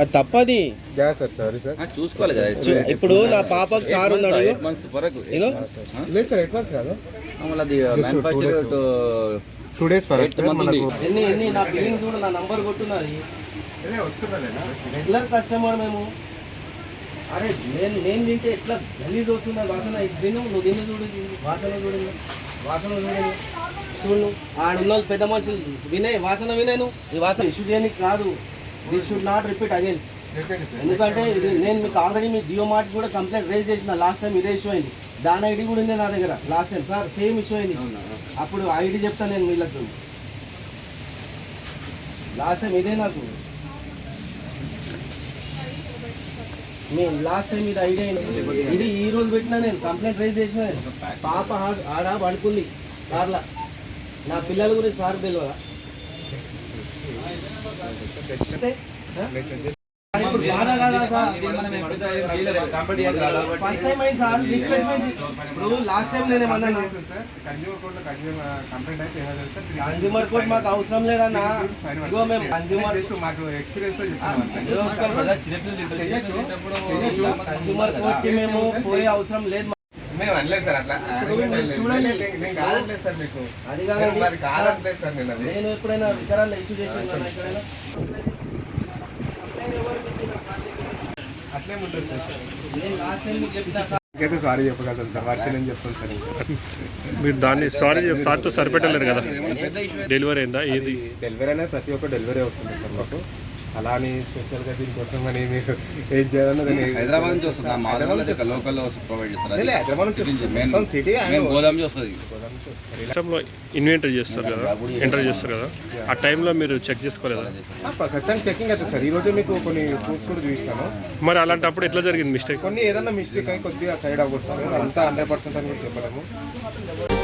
అది తప్పది. Yeah sir sorry sir చూసుకోవాలి కదా ఇప్పుడు నా పాపకు సార్ ఉన్నాడు. ఎయిట్ మంత్స్ వరకు. ఇగో. లేదు సార్ అడ్వాన్స్ కాదు. అది మ్యానుఫ్యాక్చర్. Two days. ఎన్ని ఎన్ని? నా బిల్లింగ్ చూడు నా నంబర్ కొట్టున్నది. రెగ్యులర్ కస్టమర్ మేము. అరే నేను నేను తింటే ఎట్లా గలీజ్ వస్తుంది? వాసన ఇది తిను నువ్వు తిని చూడు వాసన చూడు. వాసన చూడు చూడు ఆడున్న వాళ్ళు పెద్ద మనుషులు వినయ్ వాసన వినయ్ నువ్వు ఈ వాసన ఇష్యూ చేయడానికి కాదు. This should not repeat again ఎందుకంటే ఇది నేను మీకు ఆల్రెడీ మీ జియో మార్ట్ కూడా కంప్లైంట్ రేజ్ చేసిన లాస్ట్ టైం ఇదే ఇష్యూ అయింది. దాని ఐడి కూడా ఉంది నా దగ్గర last time sir same issue అయింది. అప్పుడు ఐడి చెప్తాను నేను వీళ్ళకి. లాస్ట్ టైం ఇదే నాకు. నేను లాస్ట్ టైం ఇది ఐడియా అయింది ఇది ఈ రోజు పెట్టినా నేను కంప్లైంట్ రైజ్ చేసిన. పాప ఆడ పడుకుంది కార్లా నా పిల్లల గురించి సార్ తెలియదా కాదా కన్జ్యూమర్ కోర్ట్ మాకు అవసరం లేదన్నా? ఇగో మేము కన్జ్యూమర్ మాకు ఎక్స్పీరియన్స్తో కన్జ్యూమర్ కోర్ట్కి మేము పోయే అవసరం లేదు మేము అనలేదు సార్ అట్లా. చూడండి. నేను కాదట్లేదు సార్ మీకు. అది కాదట్లేదు సార్ నేను ఎప్పుడైనా విచారాలు ఇష్యూ చేసాను ఉంటుంది సార్ చెప్పగలుగుతాం సార్ వర్షం నేను చెప్తాను సార్. మీరు దాన్ని సారీ సార్తో సరిపెట్టలేరు కదా? డెలివరీ అయిందా? ఏది? డెలివరీ అనేది ప్రతి ఒక్క డెలివరీ వస్తుంది సార్ మాకు. అలా అని స్పెషల్గా దీనికోసం అని మీరు ఏం చేయాలన్నది నేను- హైదరాబాద్ నుంచి వస్తుంది. మా హైదరాబాద్ నుంచి లోకల్ ప్రొవైడ్ చేస్తారు. లే, హైదరాబాద్ నుంచి వస్తుంది. మెయిన్ మొత్తం సిటీ మెయిన్ గోదాం నుంచి వస్తుంది. సిస్టంలో ఇన్వెంటరీ చేస్తారు కదా? ఎంటర్ చేస్తారు కదా? ఆ టైంలో మీరు చెక్ చేసుకోలేదా? ఖచ్చితంగా చెకింగ్ అవుతుంది సార్. మీకు కొన్ని ప్రూఫ్స్ కూడా చూపిస్తాను. మరి అలాంటప్పుడు ఎట్లా జరిగింది మిస్టేక్ కొన్ని ఏదన్నా మిస్టేక్ అయి కొద్దిగా సైడ్ అవ్వచ్చు. అంతా హండ్రెడ్ పర్సెంట్ అని కూడా చెప్పలేము.